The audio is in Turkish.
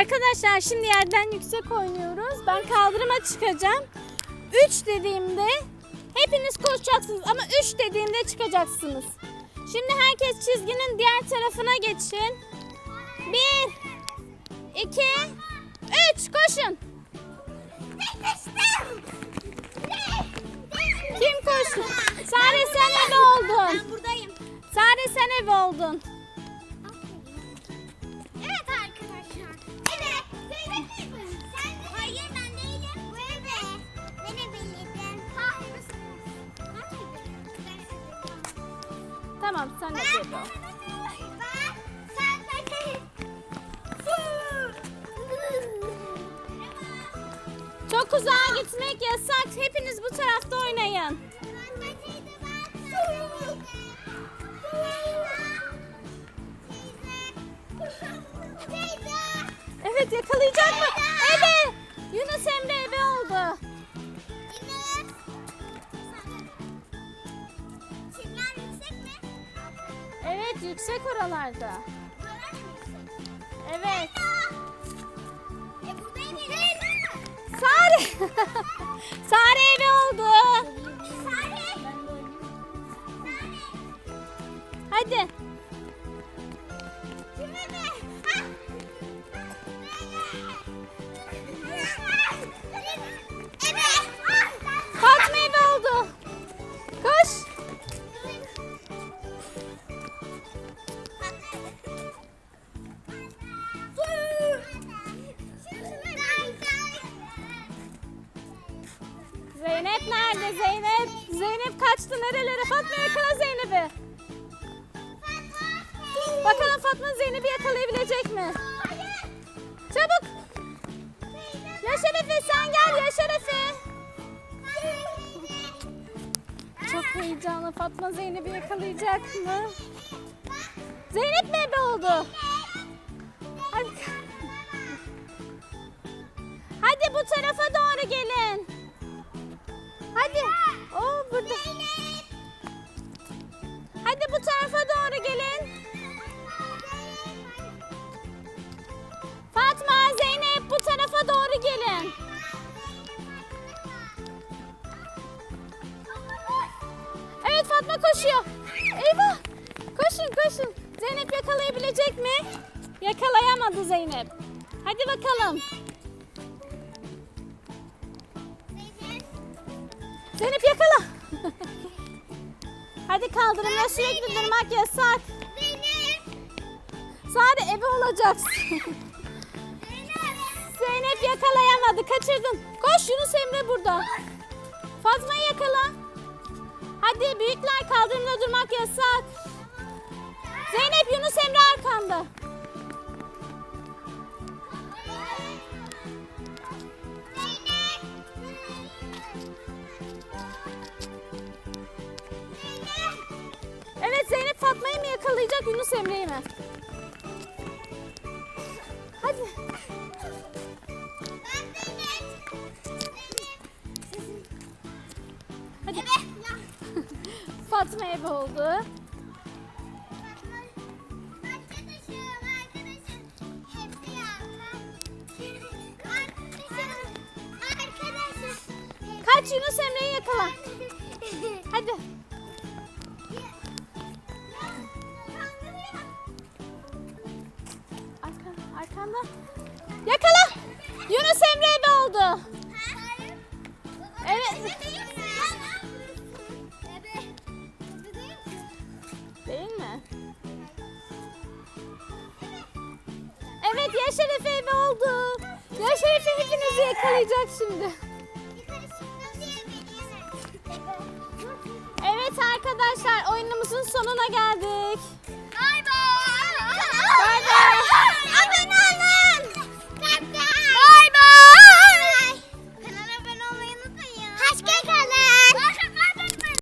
Arkadaşlar şimdi yerden yüksek oynuyoruz. Ben kaldırıma çıkacağım. 3 dediğimde hepiniz koşacaksınız ama 3 dediğimde çıkacaksınız. Şimdi herkes çizginin diğer tarafına geçin. 1 2 3 koşun. Kim koştu? Sare sen ebe oldun. Ben buradayım. Sare sen ebe oldun. Hayır ben değilim. Bu eve. Ben ebeliydim. Hayır. Tamam sen de Ben. ebe ol. Ben. Sen de. Çok uzağa gitmek yasak. Hepiniz bu tarafta oynayın. Evet yakalayacak mı? Evet yüksek oralarda. Evet. Sare. Sare ebe oldu. Hadi. Zeynep nerede Zeynep? Zeynep kaçtı nerelere? Fatma yakala Zeynep'i. Bakalım Fatma Zeynep'i yakalayabilecek mi? Çabuk. Yaşar Efe sen gel Yaşar Efe. Çok heyecanlı Fatma Zeynep'i yakalayacak mı? Zeynep mi ebe oldu? Hadi. Hadi bu tarafa doğru gelin. Hadi. Oo burada. Hadi bu tarafa doğru gelin. Fatma, Zeynep bu tarafa doğru gelin. Evet Fatma koşuyor. Eyvah. Koşun koşun. Zeynep yakalayabilecek mi? Yakalayamadı Zeynep. Hadi bakalım. Zeynep yakala. Hadi kaldırımda sürekli durmak yasak. Sadece ebe olacaksın. Zeynep yakalayamadı. Kaçırdın. Koş Yunus Emre burada. Fatma'yı yakala. Hadi büyükler kaldırımda durmak yasak. Zeynep Yunus Emre arkanda. Yakalayacak Yunus Emre'yi mi? Hadi. Hadi. Fatma ebe oldu. Kaç Yunus Emre'yi yakala. Hadi. oldu. Evet. Değil mi? Evet Yaşar Efe eve oldu. Yaşar Efe hepinizi yakalayacak şimdi. Evet arkadaşlar oyunumuzun sonuna geldik. Bay bay. Bay bay.